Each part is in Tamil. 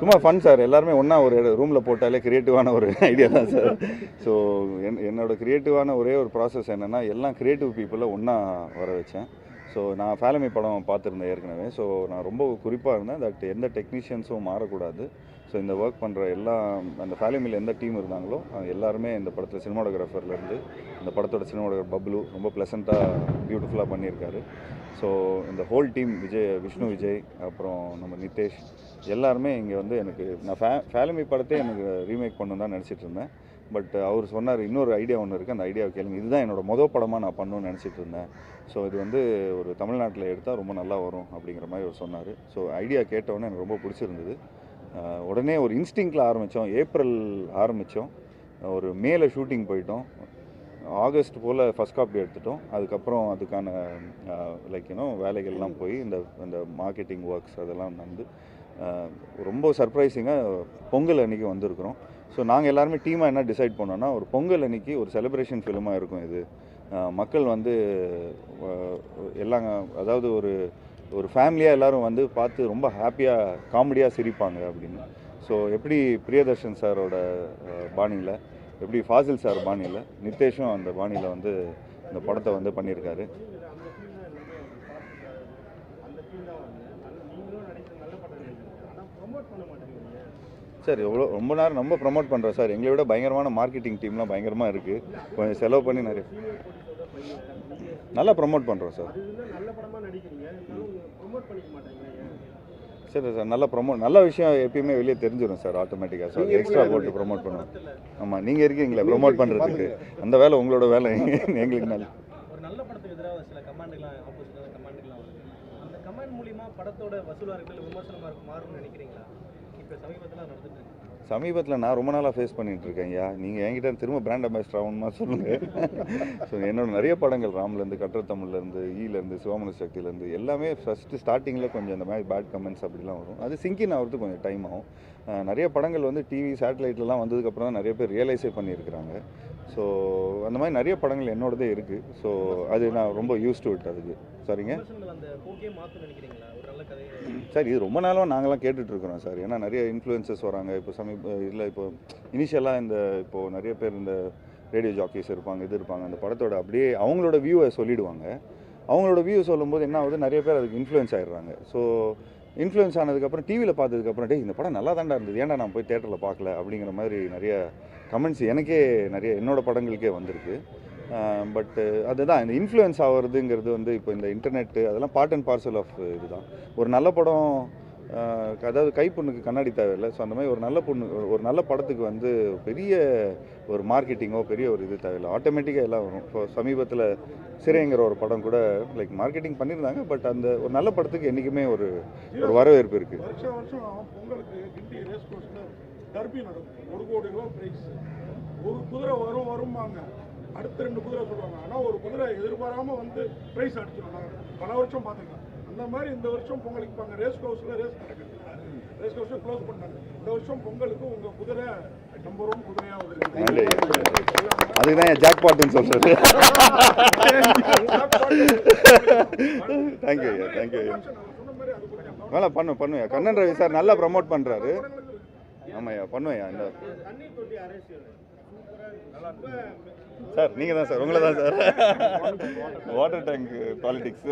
சும்மா ஃபன் சார் எல்லாருமே ஒன்றா ஒரு ரூமில் போட்டாலே க்ரியேட்டிவான ஒரு ஐடியா தான் சார் ஸோ என் என்னோட க்ரியேட்டிவான ஒரே ஒரு ப்ராசஸ் என்னென்னா எல்லாம் க்ரியேட்டிவ் பீப்புளை ஒன்றா வர வச்சேன். ஸோ நான் ஃபேலமி படம் பார்த்துருந்தேன் ஏற்கனவே. ஸோ நான் ரொம்ப குறிப்பாக இருந்தேன். தட் எந்த டெக்னீஷியன்ஸும் மாறக்கூடாது. ஸோ இந்த ஒர்க் பண்ணுற எல்லா அந்த ஃபேலமியில் எந்த டீம் இருந்தாங்களோ அவங்க எல்லாருமே இந்த படத்தில் சினிமாடோகிராஃபர்லேருந்து இந்த படத்தோட சினிமாடோகிராஃபர் பப்ளு ரொம்ப ப்ளசண்ட்டாக பியூட்டிஃபுல்லாக பண்ணியிருக்காரு. ஸோ இந்த ஹோல் டீம் விஜய் விஷ்ணு விஜய் அப்புறம் நம்ம நிதேஷ் எல்லாருமே இங்கே வந்து எனக்கு நான் ஃபே ஃபேலமி படத்தை எனக்கு ரீமேக் பண்ணணும் தான் நினச்சிட்டு இருந்தேன். பட் அவர் சொன்னார் இன்னொரு ஐடியா ஒன்று இருக்குது அந்த ஐடியாவை கேளுங்க. இதுதான் என்னோடய மொதல் படமாக நான் பண்ணணும்னு நினச்சிட்டு இருந்தேன். ஸோ இது வந்து ஒரு தமிழ்நாட்டில் எடுத்தால் ரொம்ப நல்லா வரும் அப்படிங்கிற மாதிரி அவர் சொன்னார். ஸோ ஐடியா கேட்டவுடனே எனக்கு ரொம்ப பிடிச்சிருந்தது. உடனே ஒரு இன்ஸ்டிங்கில் ஆரம்பித்தோம் ஏப்ரல் ஆரம்பித்தோம் ஒரு மேலே ஷூட்டிங் போயிட்டோம். ஆகஸ்ட் போல் ஃபஸ்ட் காப்பி எடுத்துட்டோம். அதுக்கப்புறம் அதுக்கான லைக் இன்னும் வேலைகள்லாம் போய் இந்த இந்த மார்க்கெட்டிங் ஒர்க்ஸ் அதெல்லாம் வந்து ரொம்ப சர்ப்ரைசிங்காக பொங்கல் அன்றைக்கி வந்திருக்கிறோம். ஸோ நாங்கள் எல்லாருமே டீமாக என்ன டிசைட் பண்ணோன்னா ஒரு பொங்கல் அன்னைக்கு ஒரு செலிப்ரேஷன் ஃபிலிமாக இருக்கும் இது. மக்கள் வந்து எல்லாங்க எல்லாம் அதாவது ஒரு ஒரு ஃபேமிலியாக எல்லாரும் வந்து பார்த்து ரொம்ப ஹாப்பியாக காமெடியாக சிரிப்பாங்க அப்படின்னு. ஸோ எப்படி பிரியதர்ஷன் சாரோட பாணியில் எப்படி ஃபாசில் சார் பாணியில் நித்தேஷும் அந்த பாணியில் வந்து இந்த படத்தை வந்து பண்ணியிருக்காரு. சார் எவ்வளோ ரொம்ப நேரம் ரொம்ப ப்ரமோட் பண்ணுறோம் சார். எங்களை விட பயங்கரமான மார்க்கெட்டிங் டீம்லாம் பயங்கரமாக இருக்குது கொஞ்சம் செலவு பண்ணி நிறைய நல்லா ப்ரமோட் பண்ணுறோம் சார். சரி சார் நல்ல ப்ரொமோட் நல்ல விஷயம் எப்பயுமே வெளியே தெரிஞ்சிடும் சார் ஆட்டோமேட்டிக்காக ஸோ எக்ஸ்ட்ரா போட்டு ப்ரொமோட் பண்ணுவோம். ஆமாம் நீங்கள் இருக்கீங்களே ப்ரொமோட் பண்ணுறதுக்கு அந்த வேலை உங்களோட வேலை எங்களுக்கு நல்ல. ஒரு நல்ல படத்துக்கு எதிராக சில கமாண்டுகள்லாம் ஆப்போசிட்டான கமாண்டுகள்லாம் வருது. அந்த கமாண்ட் மூலியமா படத்தோட வசூலாக இருக்கட்டும் விமர்சனமாக மாறும்னு நினைக்கிறீங்களா? இப்போ சமீபத்தில் நடந்துட்டு சமீபத்தில் நான் ரொம்ப நாளாக ஃபேஸ் பண்ணிட்டு இருக்கேன் ஐயா. நீங்கள் என்கிட்ட திரும்ப பிராண்ட் அம்பாசிடர் ஆகணுமா சொல்லுங்கள் ஸோ என்னோட நிறைய படங்கள் ராம்லேருந்து கட்டுற தமிழ்லேருந்து ஈலேருந்து சிவமனு சக்தியிலேருந்து எல்லாமே ஃபஸ்ட்டு ஸ்டார்டிங்கில் கொஞ்சம் இந்த மாதிரி பேட் கமெண்ட்ஸ் அப்படிலாம் வரும். அது சிங்கின் ஆகிறதுக்கு கொஞ்சம் டைம் ஆகும். நிறைய படங்கள் வந்து டிவி சேட்டலைட்லலாம் வந்ததுக்கப்புறம் தான் நிறைய பேர் ரியலைஸே பண்ணியிருக்கிறாங்க. ஸோ அந்த மாதிரி நிறைய படங்கள் என்னோடதே இருக்குது ஸோ அது நான் ரொம்ப யூஸ் டு இட் அதுக்கு. சரிங்க? சார் இது ரொம்ப நாளாக நாங்களாம் கேட்டுட்டு இருக்கிறோம் சார். ஏன்னா நிறைய இன்ஃப்ளூயன்சஸ் வராங்க. இப்போ சமீப இல்லை இப்போ இனிஷியலாக இந்த இப்போது நிறைய பேர் இந்த ரேடியோ ஜாக்கீஸ் இருப்பாங்க இது இருப்பாங்க. அந்த படத்தோட அப்படியே அவங்களோட வியூவை சொல்லிடுவாங்க. அவங்களோட வியூ சொல்லும்போது என்ன ஆகுது? நிறைய பேர் அதுக்கு இன்ஃப்ளூயன்ஸ் ஆயிடுறாங்க. ஸோ இன்ஃப்ளூயன்ஸ் ஆனதுக்கப்புறம் டிவியில் பார்த்ததுக்கப்புறம் டே இந்த படம் நல்லா தாண்டா இருந்தது. ஏன்டா நான் போய் தேட்டரில் பார்க்கல? அப்படிங்கிற மாதிரி நிறைய கமெண்ட்ஸ் எனக்கே நிறைய என்னோடய படங்களுக்கே வந்திருக்கு. பட்டு அதுதான் இந்த இன்ஃப்ளூயன்ஸ் ஆகிறதுங்கிறது வந்து இப்போ இந்த இன்டர்நெட்டு அதெல்லாம் பார்ட் அண்ட் பார்சல் ஆஃப் இதுதான். ஒரு நல்ல படம் அதாவது கைப்பொண்ணுக்கு கண்ணாடி தேவையில்லை ஸோ அந்த மாதிரி ஒரு நல்ல பொண்ணு ஒரு- நல்ல படத்துக்கு வந்து பெரிய ஒரு மார்க்கெட்டிங்கோ பெரிய ஒரு இது தேவையில்லை. ஆட்டோமேட்டிக்காக எல்லாம் வரும். இப்போ சமீபத்தில் சிறைங்கிற ஒரு படம் கூட லைக் மார்க்கெட்டிங் பண்ணியிருந்தாங்க பட் அந்த ஒரு நல்ல படத்துக்கு என்றைக்குமே ஒரு ஒரு வரவேற்பு இருக்குது ஒரு கோடி ரூபா பிரைஸ் ஒரு குதிரை வரும் வரும்பாங்க. அடுத்த ரெண்டு குதிரை சொல்லுவாங்க. ஆனால் ஒரு குதிரை எதிர்பாராம வந்து பிரைஸ் அடிச்சிடும். பல வருஷம் பார்த்துருக்கேன். அந்த மாதிரி இந்த வருஷம் பொங்கலுக்கு பாங்க ரேஸ் கோர்ஸில் ரேஸ் நடக்குது. ரேஸ் கோர்ஸை க்ளோஸ் பண்ணாங்க. இந்த வருஷம் பொங்கலுக்கு உங்கள் குதிரை நம்பர் ஒன் குதிரையாக நன்றி வருது அதுக்கு தான் என் ஜாக்பாட்டுன்னு சொல்கிறது தேங்க்யூ ஐயா. தேங்க்யூ ஐயா. வேலை பண்ணு பண்ணுவையா கண்ணன் ரவி சார் நல்லா ப்ரமோட் பண்ணுறாரு ஆமாய்யா பண்ணுவையா இந்த சார் நீங்கள் தான் சார் உங்களை தான் sir. Water tank politics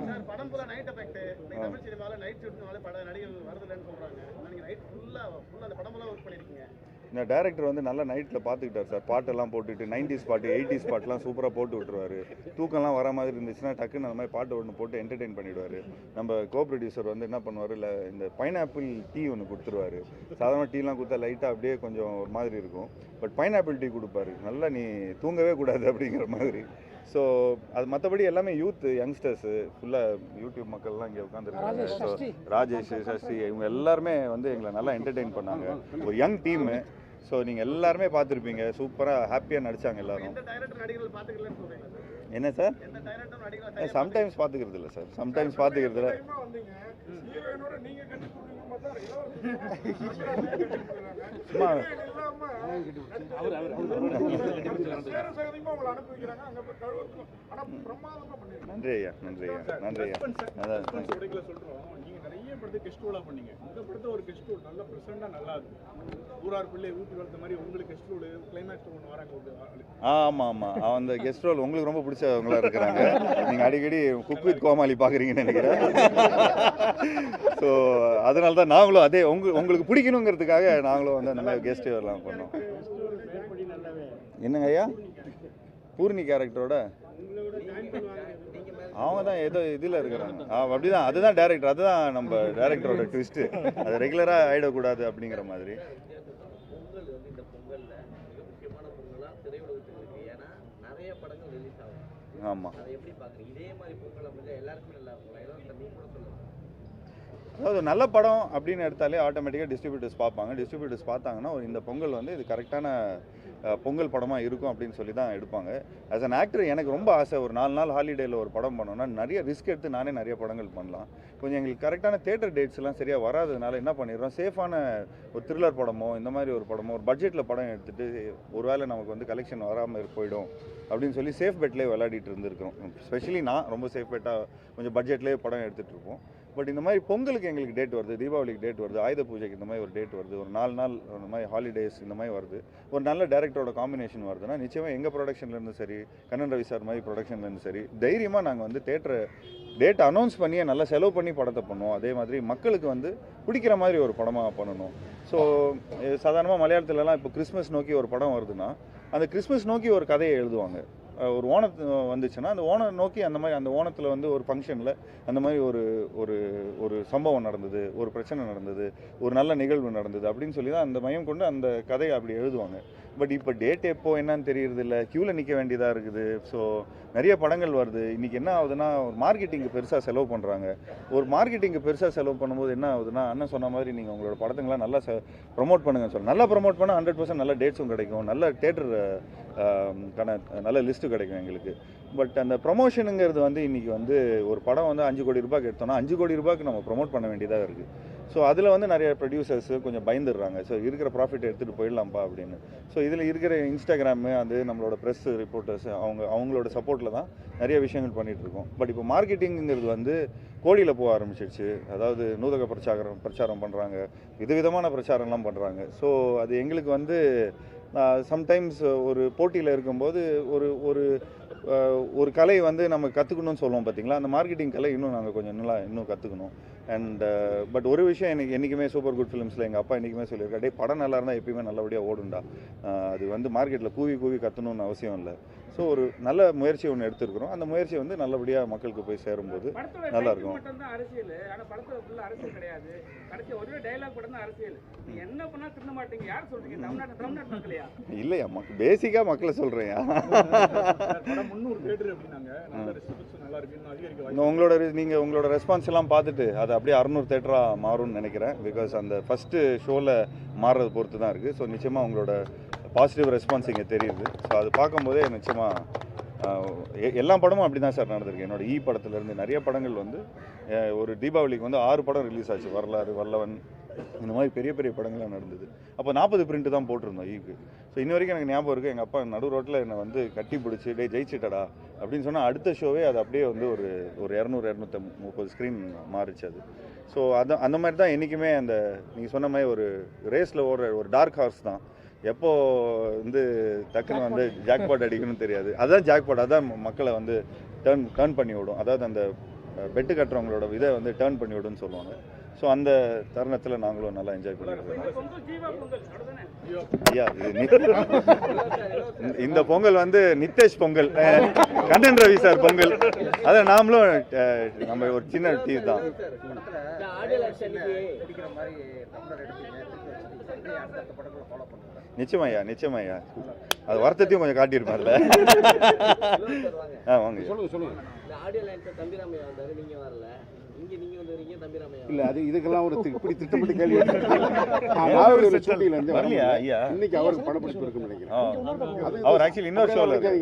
sir படம் ஃபுல்லாக நைட் எஃபெக்ட் தமிழ் சினிமாவில் நைட் ஷூட்னால படம் நடிகர்கள் வரதில்லைன்னு சொல்கிறாங்க நீங்கள் நைட் ஃபுல்லாக ஃபுல்லாக அந்த படம் ஃபுல்லாக ஒர்க் பண்ணியிருக்கீங்க இந்த டேரக்டர் வந்து நல்லா நைட்டில் பார்த்துக்கிட்டார் சார். பாட்டெல்லாம் போட்டுட்டு நைன்டிஸ் பாட்டு எயிட்டிஸ் பாட்டுலாம் சூப்பராக போட்டு விட்டுருவாரு. தூக்கம்லாம் வர மாதிரி இருந்துச்சுன்னா டக்குன்னு அந்த மாதிரி பாட்டு ஒன்று போட்டு என்டர்டெயின் பண்ணிவிடுவார் நம்ம கோ ப்ரொடியூசர் வந்து என்ன பண்ணுவார் இல்லை இந்த பைனாப்பிள் டீ ஒன்று கொடுத்துருவாரு. சாதாரண டீலாம் கொடுத்தா லைட்டாக அப்படியே கொஞ்சம் ஒரு மாதிரி இருக்கும். பட் பைனாப்பிள் டீ கொடுப்பாரு. நல்லா நீ தூங்கவே கூடாது அப்படிங்கிற மாதிரி. ஸோ அது மற்றபடி எல்லாமே யூத் யங்ஸ்டர்ஸு ஃபுல்லாக யூடியூப் மக்கள்லாம் இங்கே உட்காந்துருக்காங்க ஸோ ராஜேஷ் சஷ்டி இவங்க எல்லாருமே வந்து எங்களை நல்லா என்டர்டெயின் பண்ணாங்க. ஒரு யங் டீமு ஸோ நீங்கள் எல்லாருமே பார்த்துருப்பீங்க. சூப்பராக ஹாப்பியாக நடிச்சாங்க எல்லாரும். என்ன சார்? சம்டைம்ஸ் பார்த்துக்கிறது இல்லை சார். சம்டைம்ஸ் பார்த்துக்கிறது இல்லை. சும்மா. நன்றி ஐயா நன்றி ஐயா நன்றி ஐயா. அதான் படத்தை கெஸ்ட் பண்ணீங்க. இந்த படத்தை ஒரு கெஸ்ட் ரோல் நல்ல ப்ரெசென்டா நல்லா இருக்கு. ஊரார் பிள்ளை ஊட்டி வளர்த்த மாதிரி உங்களுக்கு கெஸ்ட் ரோல் கிளைமேக்ஸ் ஒன்று வராங்க ஆமாம் ஆமாம் அந்த கெஸ்ட் ரோல் உங்களுக்கு ரொம்ப பிடிச்சவங்களா இருக்கிறாங்க. நீங்கள் அடிக்கடி குக் வித் கோமாளி பார்க்குறீங்கன்னு நினைக்கிறேன். ஸோ அதனால தான் நாங்களும் அதே உங்க உங்களுக்கு பிடிக்கணுங்கிறதுக்காக நாங்களும் வந்து அந்த மாதிரி கெஸ்ட் எல்லாம் பண்ணோம். என்னங்க ஐயா? பூர்ணி கேரக்டரோட அவங்க தான் ஏதோ இதில் இருக்கிறாங்க. ஆ அப்படிதான் அதுதான் டேரக்டர் அதுதான் நம்ம டேரக்டரோட ட்விஸ்ட்டு அது ரெகுலராக ஆகிடக்கூடாது அப்படிங்கிற மாதிரி. ஆமாம் அதாவது நல்ல படம் அப்படின்னு எடுத்தாலே ஆட்டோமேட்டிக்காக டிஸ்ட்ரிபியூட்டர்ஸ் பார்ப்பாங்க. டிஸ்ட்ரிபியூட்டர்ஸ் பார்த்தாங்கன்னா ஒரு இந்த பொங்கல் வந்து இது கரெக்டான பொங்கல் படமாக இருக்கும் அப்படின்னு சொல்லி தான் எடுப்பாங்க. ஆஸ் அன் ஆக்டர் எனக்கு ரொம்ப ஆசை ஒரு நாலு நாள் ஹாலிடேயில் ஒரு படம் பண்ணோம்னா நிறைய ரிஸ்க் எடுத்து நானே நிறைய படங்கள் பண்ணலாம். கொஞ்சம் எங்களுக்கு கரெக்டான தேட்டர் டேட்ஸ்லாம் சரியாக வராததுனால என்ன பண்ணிடுறோம் சேஃபான ஒரு த்ரில்லர் படமோ இந்த மாதிரி ஒரு படமோ ஒரு பட்ஜெட்டில் படம் எடுத்துகிட்டு ஒருவேளை நமக்கு வந்து கலெக்ஷன் வராமல் போயிடும் அப்படின்னு சொல்லி சேஃப் பெட்லேயே விளையாடிட்டு இருந்திருக்கிறோம். ஸ்பெஷலி நான் ரொம்ப சேஃப் பெட்டாக கொஞ்சம் பட்ஜெட்லேயே படம் எடுத்துகிட்டு இருப்போம். பட் இந்த மாதிரி பொங்கலுக்கு எங்களுக்கு டேட் வருது தீபாவளிக்கு டேட் வருது ஆயுத பூஜைக்கு இந்த மாதிரி ஒரு டேட் வருது ஒரு நாலு நாள் இந்த மாதிரி ஹாலிடேஸ் இந்த மாதிரி வருது. ஒரு நல்ல டேரக்டரோட காம்பினேஷன் வருதுன்னா நிச்சயமாக எங்கள் ப்ரொடக்ஷன்லேருந்து சரி கண்ணன் ரவி சார் மாதிரி ப்ரொடக்ஷன்லேருந்து சரி தைரியமாக நாங்கள் வந்து தேட்டரை டேட் அனௌன்ஸ் பண்ணியே நல்லா செலவு பண்ணி படத்தை பண்ணுவோம். அதே மாதிரி மக்களுக்கு வந்து பிடிக்கிற மாதிரி ஒரு படமாக பண்ணணும். ஸோ சாதாரணமாக மலையாளத்துலலாம் இப்போ கிறிஸ்மஸ் நோக்கி ஒரு படம் வருதுன்னா அந்த கிறிஸ்மஸ் நோக்கி ஒரு கதையை எழுதுவாங்க. ஒரு ஓணத்து வந்துச்சுன்னா அந்த ஓணம் நோக்கி அந்த மாதிரி அந்த ஓணத்தில் வந்து ஒரு ஃபங்க்ஷனில் அந்த மாதிரி ஒரு ஒரு ஒரு சம்பவம் நடந்தது ஒரு பிரச்சனை நடந்தது ஒரு நல்ல நிகழ்வு நடந்தது அப்படின்னு சொல்லி தான் அந்த மையம் கொண்டு அந்த கதையை அப்படி எழுதுவாங்க. பட் இப்போ டேட் எப்போ என்னன்னு தெரியறது இல்லை க்யூவில் நிற்க வேண்டியதாக இருக்குது. ஸோ நிறைய படங்கள் வருது. இன்றைக்கி என்ன ஆகுதுன்னா ஒரு மார்க்கெட்டிங்கு பெருசாக செலவு பண்ணுறாங்க ஒரு மார்க்கெட்டிங்கு பெருசாக செலவு பண்ணும்போது என்ன ஆகுதுன்னா அண்ணன் சொன்ன மாதிரி நீங்கள் உங்களோட படத்துங்களாம் நல்லா ப்ரொமோட் பண்ணுங்கன்னு சொல்ல நல்லா ப்ரொமோட் பண்ணால் ஹண்ட்ரட் பர்சன்ட் நல்ல டேட்ஸும் கிடைக்கும். நல்ல தேட்டர் கண நல்ல லிஸ்ட்டு கிடைக்கும் எங்களுக்கு. பட் அந்த ப்ரொமோஷனுங்கிறது வந்து இன்றைக்கி வந்து ஒரு படம் வந்து அஞ்சு கோடி ரூபாய்க்கு எடுத்தோம்னா அஞ்சு கோடி ரூபாய்க்கு நம்ம ப்ரொமோட் பண்ண வேண்டியதாக இருக்குது ஸோ அதில் வந்து நிறைய ப்ரொடியூசர்ஸ் கொஞ்சம் பயந்துடுறாங்க. ஸோ இருக்கிற ப்ராஃபிட் எடுத்துகிட்டு போயிடலாம்ப்பா அப்படின்னு. ஸோ இதில் இருக்கிற இன்ஸ்டாகிராமு அது நம்மளோட ப்ரெஸ் ரிப்போர்ட்டர்ஸ் அவங்க அவங்களோட சப்போர்ட்டில் தான் நிறைய விஷயங்கள் பண்ணிகிட்டு இருக்கோம். பட் இப்போ மார்க்கெட்டிங்கிறது வந்து கோடியில் போக ஆரம்பிச்சிடுச்சு அதாவது நூதக பிரச்சாரம் பிரச்சாரம் பண்ணுறாங்க விதவிதமான பிரச்சாரம்லாம் பண்ணுறாங்க ஸோ அது எங்களுக்கு வந்து சம்டைம்ஸ் ஒரு போட்டியில் இருக்கும்போது ஒரு ஒரு ஒரு கலை வந்து நம்ம கற்றுக்கணும்னு சொல்லுவோம் பார்த்தீங்களா அந்த மார்க்கெட்டிங் கலை இன்னும் நாங்கள் கொஞ்சம் நல்லா இன்னும் கற்றுக்கணும் அண்ட் பட் ஒரு விஷயம் எனக்கு என்றைக்குமே சூப்பர் குட் ஃபிலிம்ஸில் எங்கள் அப்பா என்றைக்குமே சொல்லியிருக்காரு டேய் படம் நல்லா இருந்தால் எப்பயுமே நல்லபடியாக ஓடும்டா. அது வந்து மார்க்கெட்டில் கூவி கூவி கற்றணும்னு அவசியம் இல்லை. ஸோ ஒரு நல்ல முயற்சி ஒன்று எடுத்திருக்கிறோம். அந்த முயற்சி வந்து நல்லபடியாக மக்களுக்கு போய் சேரும்போது நல்லா இருக்கும். மட்டும்தான் அரசியல். ஆனா படத்துல ஃபுல்லா அரசியல் கிடையாது. கடைசி ஒரே டைலாக் படம் தான் அரசியல். நீங்க என்ன பண்ணா திருந்த மாட்டீங்க? யார் சொல்றீங்க? தமிழ்நாட்டு தமிழ்நாட்டு மக்களையா? இல்லையா மக் பேசிக்காக மக்களை சொல்கிறேன் உங்களோட நீங்கள் உங்களோட ரெஸ்பான்ஸ் எல்லாம் பார்த்துட்டு அது அப்படியே அறுநூறு தேட்டராக மாறும்னு நினைக்கிறேன். பிகாஸ் அந்த ஃபஸ்ட்டு ஷோவில் மாறுறது பொறுத்து தான் இருக்குது ஸோ நிச்சயமாக உங்களோட பாசிட்டிவ் ரெஸ்பான்ஸ் இங்கே தெரியுது. ஸோ அது பார்க்கும்போதே நிச்சயமாக எல்லா படமும் அப்படி தான் சார் நடந்திருக்கு. என்னோட e ஈ படத்துலேருந்து நிறைய படங்கள் வந்து ஒரு தீபாவளிக்கு வந்து ஆறு படம் ரிலீஸ் ஆச்சு. வரலாறு வல்லவன் இந்த மாதிரி பெரிய பெரிய படங்கள்லாம் நடந்தது. அப்போ நாற்பது பிரிண்ட்டு தான் போட்டிருந்தோம் e ஈக்கு ஸோ இன்ன வரைக்கும் எனக்கு ஞாபகம் இருக்குது எங்கள் அப்பா நடு ரோட்டில் என்னை வந்து கட்டி பிடிச்சி டே ஜெயிச்சிட்டடா அப்படின்னு சொன்னால் அடுத்த ஷோவே அது அப்படியே வந்து ஒரு ஒரு இரநூறு இரநூத்தி முப்பது ஸ்க்ரீன் மாறிச்சு அது. ஸோ அது அந்த மாதிரி தான் என்றைக்குமே அந்த நீங்கள் சொன்ன மாதிரி ஒரு ரேஸில் ஓடுற ஒரு டார்க் ஹார்ஸ் தான். எப்போ வந்து டக்குன்னு வந்து ஜாக்பாட் அடிக்கணும்னு தெரியாது. அதான் ஜாக்பாட் அதான் மக்களை வந்து டேர்ன் டேர்ன் பண்ணி விடும். அதாவது அந்த பெட்டு கட்டுறவங்களோட இதை வந்து டேர்ன் பண்ணி விடுன்னு சொல்லுவாங்க. ஸோ அந்த தருணத்தில் நாங்களும் நல்லா என்ஜாய் பண்ணிருக்கோம் இந்த பொங்கல் ஜீவா பொங்கல் அவ்வளவுதானே ஐயா இந்த பொங்கல் வந்து நித்தேஷ் பொங்கல். கண்ணன் ரவி சார் பொங்கல். அதை நாமளும் நம்ம ஒரு சின்ன டீம் தான். மாதிரி நிச்சயம் ஐயா நிச்சயம் ஐயா அது வருத்தத்தையும் கொஞ்சம் காட்டியிருப்பார்ல. ஆ வாங்க. சொல்லுங்க சொல்லுங்க. இல்ல அது இதுக்கெல்லாம் ஒரு இப்படி திட்டமிட்டு கேள்வி இன்னைக்கு அவருக்கு படப்பிடிப்பு இருக்குன்னு நினைக்கிறேன். அவர் ஆக்சுவலி இன்னொரு கட்டி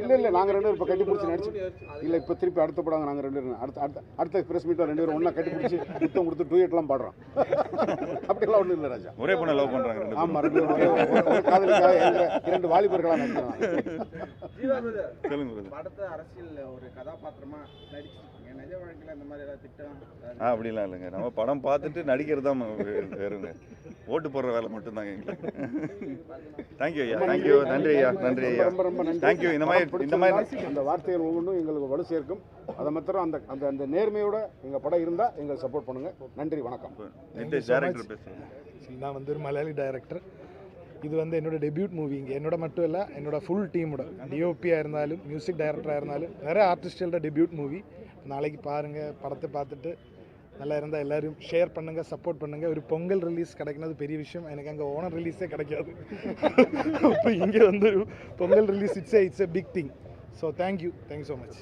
இல்ல இல்ல நாங்க ரெண்டு பேரும் இப்ப கட்டி பிடிச்சி நடிச்சு இல்ல இப்ப திருப்பி அடுத்த படம் நாங்க ரெண்டு பேரும் அடுத்த அடுத்த அடுத்த பிரஸ் மீட்ல ரெண்டு பேரும் ஒண்ணா கட்டி பிடிச்சி முத்தம் கொடுத்து டூயட் எல்லாம் பாடுறோம். அப்படியெல்லாம் ஒண்ணும் இல்ல ராஜா. ஒரே பொண்ணை லவ் பண்றாங்க. ஆமா ரெண்டு காதலிக்காக இரண்டு வாலிபர்களா நடிக்கிறாங்க. சொல்லுங்க. படத்தை அரசியல் ஒரு கதாபாத்திரமா நடிச்சிருக்கீங்க. நிஜ வாழ்க்கையில இந்த மாதிரி ஏதாவது ஆ அப்படிலாம் இல்லைங்க. நம்ம படம் பார்த்துட்டு நடிக்கிறது தான் வேறுங்க. ஓட்டு போடுற வேலை மட்டும்தாங்க எங்களுக்கு. தேங்க்யூ ஐயா. தேங்க்யூ நன்றி. ஐயா. நன்றி ஐயா. ரொம்ப ரொம்ப நன்றி தேங்க்யூ இந்த மாதிரி இந்த மாதிரி அந்த வார்த்தைகள் ஒவ்வொன்றும் எங்களுக்கு வலு சேர்க்கும். அதை மாத்திரம் அந்த அந்த அந்த நேர்மையோட எங்க படம் இருந்தா எங்களுக்கு சப்போர்ட் பண்ணுங்க. நன்றி. வணக்கம். நிதிஷ் டேரக்டர் பேசுகிறேன் நான் வந்து ஒரு மலையாளி டைரக்டர் இது வந்து என்னோட டெபியூட் மூவி இங்கே. என்னோட மட்டும் இல்லை என்னோட ஃபுல் டீமோட டிஓபியாக இருந்தாலும் மியூசிக் டைரக்டராக இருந்தாலும் நிறைய ஆர்டிஸ்டுகளோட டெபியூட் மூவி நாளைக்கு பாருங்கள் படத்தை பார்த்துட்டு நல்லா இருந்தால் எல்லோரும் ஷேர் பண்ணுங்கள் சப்போர்ட் பண்ணுங்கள் ஒரு பொங்கல் ரிலீஸ் கிடைக்கிறது பெரிய விஷயம். எனக்கு அங்கே ஓனர் ரிலீஸே கிடைக்காது. அப்போ இங்கே வந்து ஒரு Pongal release it's it's a big thing so thank you thank you so much